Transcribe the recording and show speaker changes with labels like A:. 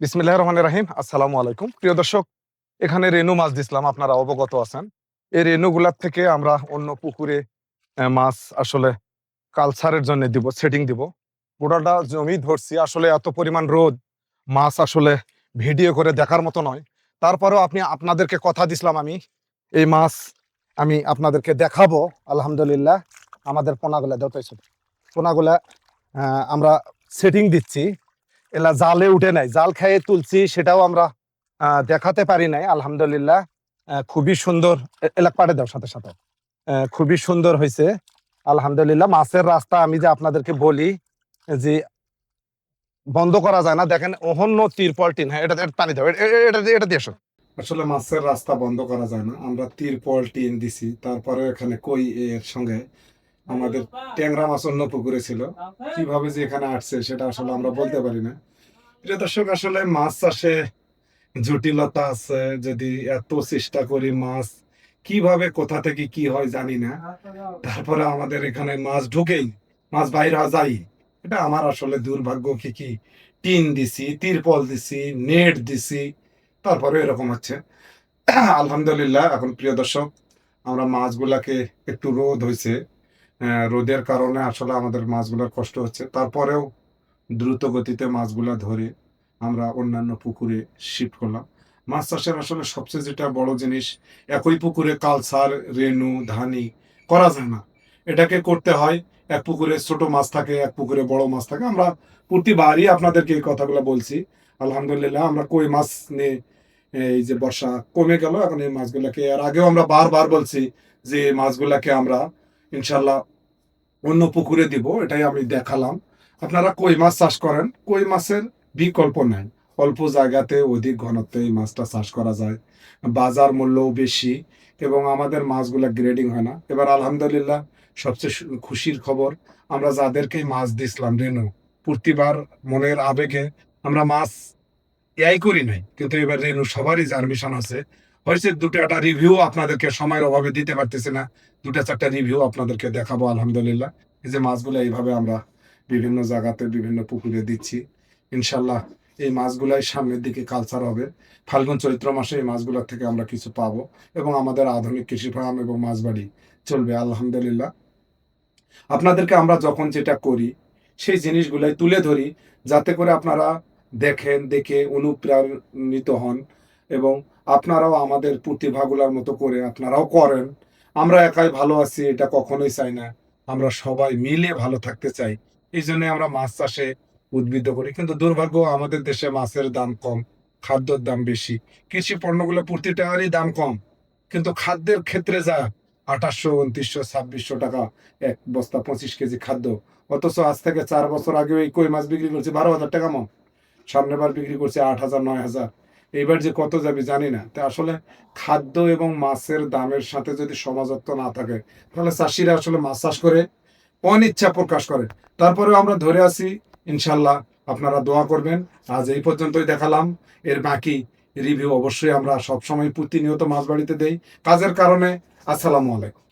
A: বিসমিল্লাহ রহমান রাহিম। আসসালামু আলাইকুম। প্রিয় দর্শক, এখানে রেনু মাছ দিছিলাম আপনারা অবগত আছেন। এই রেনুগুলার থেকে আমরা অন্য পুকুরে মাছ আসলে কালচারের জন্য দিব সেটিং দিব। গোটাটা জমি ধরছি, আসলে এত পরিমাণ রোদ, মাছ আসলে ভিডিও করে দেখার মতো নয়। তারপরেও আপনি আপনাদেরকে কথা দিছিলাম আমি, এই মাছ আমি আপনাদেরকে দেখাবো। আলহামদুলিল্লাহ, আমাদের পোনাগুলা দেওয়া পোনাগুলা আমরা সেটিং দিচ্ছি। এলা জালে উঠে নাই। জাল খেয়ে তুলছি, সেটাও আমরা দেখাতে পারি নাই, আলহামদুলিল্লাহ। খুবই সুন্দর এলাক পাড়ে দাও সাথে সাথে। খুবই সুন্দর হয়েছে আলহামদুলিল্লাহ। মাছের রাস্তা আমি যে আপনাদেরকে বলি, যে বন্ধ করা যায় না, দেখেন অহন্য তিরপল টিন হ্যাঁ এটা পানি দাও, এটা এটা দিয়ে আসলে মাছের রাস্তা বন্ধ করা যায় না, আমরা তিরপল টিন দিছি তারপরে এখানে কই এর সঙ্গে আমাদের ট্যাংরা মাছ অন্য পুকুরে ছিল। কীভাবে যে এখানে আসছে সেটা আসলে আমরা বলতে পারি না। প্রিয় দর্শক, আসলে মাছ চাষে জটিলতা আছে, যদি এত চেষ্টা করি মাছ, কীভাবে, কোথা থেকে কি হয় জানি না। তারপরে আমাদের এখানে মাছ ঢুকেই, মাছ বাইরে যায়। এটা আমার আসলে দুর্ভাগ্য কি কি, টিন দিছি, তিরপল দিছি, নেট দিছি তারপরে এরকম হচ্ছে। আলহামদুলিল্লাহ, এখন প্রিয় দর্শক, আমরা মাছগুলাকে একটু রোদ হয়েছে রোদের কারণে আসলে আমাদের মাছগুলোর কষ্ট হচ্ছে। তারপরেও দ্রুত গতিতে মাছগুলো ধরে আমরা অন্যান্য পুকুরে শিফট করলাম। মাছ চাষের আসলে সবচেয়ে যেটা বড় জিনিস, একই পুকুরে কালসার, রেনু, ধানি করা যায় না। এটাকে করতে হয়, এক পুকুরে ছোট মাছ থাকে, এক পুকুরে বড় মাছ থাকে। আমরা প্রতিবারই আপনাদেরকে এই কথাগুলো বলছি। আলহামদুলিল্লাহ, আমরা কই মাছ নিয়ে, এই যে বর্ষা কমে গেল, এখন এই মাছগুলাকে আর আগেও আমরা বারবার বলছি যে মাছগুলাকে আমরা ইনশাল্লাহ অন্য পুকুরে দিব, এটাই আমি দেখালাম। আপনারা কই মাছ চাষ করেন? কই মাছের বিকল্প নাই। অল্প জায়গাতে অধিক ঘনত্বে এই মাছটা চাষ করা যায়। বাজার মূল্যও বেশি এবং আমাদের মাছগুলা গ্রেডিং হয় না। এবার আলহামদুলিল্লাহ সবচেয়ে খুশির খবর, আমরা যাদেরকে মাছ দিছিলাম, রেনু, প্রতিবার মনের আবেগে আমরা মাছ ইয়াই করি নাই, কিন্তু এবার রেনু সবারই জার্মিশন আছে। হয়েছে, দুটো একটা রিভিউ আপনাদেরকে সময়ের অভাবে দিতে পারতেছি না। দুটো চারটা রিভিউ আপনাদেরকে দেখাবো, আলহামদুলিল্লাহ। এই যে মাছগুলো এইভাবে আমরা বিভিন্ন জায়গাতে, বিভিন্ন পুকুরে দিচ্ছি। ইনশাল্লাহ এই মাছগুলাই সামনের দিকে কালচার হবে। ফাল্গুন চৈত্র মাসে এই মাছগুলোর থেকে আমরা কিছু পাবো এবং আমাদের আধুনিক কৃষি ফার্ম এবং মাছবাড়ি চলবে, আলহামদুলিল্লাহ। আপনাদেরকে আমরা যখন যেটা করি, সেই জিনিসগুলাই তুলে ধরি, যাতে করে আপনারা দেখেন, দেখে অনুপ্রাণিত হন এবং আপনারাও আমাদের প্রতিভাগুলার মতো করে আপনারাও করেন। আমরা একাই ভালো আছি, এটা কখনোই চাই না। আমরা সবাই মিলে ভালো থাকতে চাই। এই জন্য আমরা মাছ চাষে উদ্বুদ্ধ করি। কিন্তু দুর্ভাগ্য আমাদের দেশে মাছের দাম কম, খাদ্যর দাম বেশি। কৃষি পণ্যগুলো প্রতিটারই দাম কম। কিন্তু খাদ্যের ক্ষেত্রে যা, আঠাশশো, উনত্রিশশো, ছাব্বিশশো টাকা, এক বস্তা পঁচিশ কেজি খাদ্য। অথচ আজ থেকে চার বছর আগে এই কই মাছ বিক্রি করছে? বারো হাজার টাকা মন। সামনে বার বিক্রি করছে আট হাজার, নয় হাজার। এইবার যে কত যাবে জানি না। তো আসলে খাদ্য এবং মাছের দামের সাথে যদি সমাজত্ব না থাকে, তাহলে চাষিরা আসলে মাছ চাষ করে অনিচ্ছা প্রকাশ করে। তারপরে আমরা ধরে আছি, ইনশাল্লাহ আপনারা দোয়া করবেন। আজ এই পর্যন্তই দেখালাম। এর বাকি রিভিউ অবশ্যই আমরা সবসময় প্রতিনিয়ত মাছ বাড়িতে দেই। কাজের কারণে আসসালামু আলাইকুম।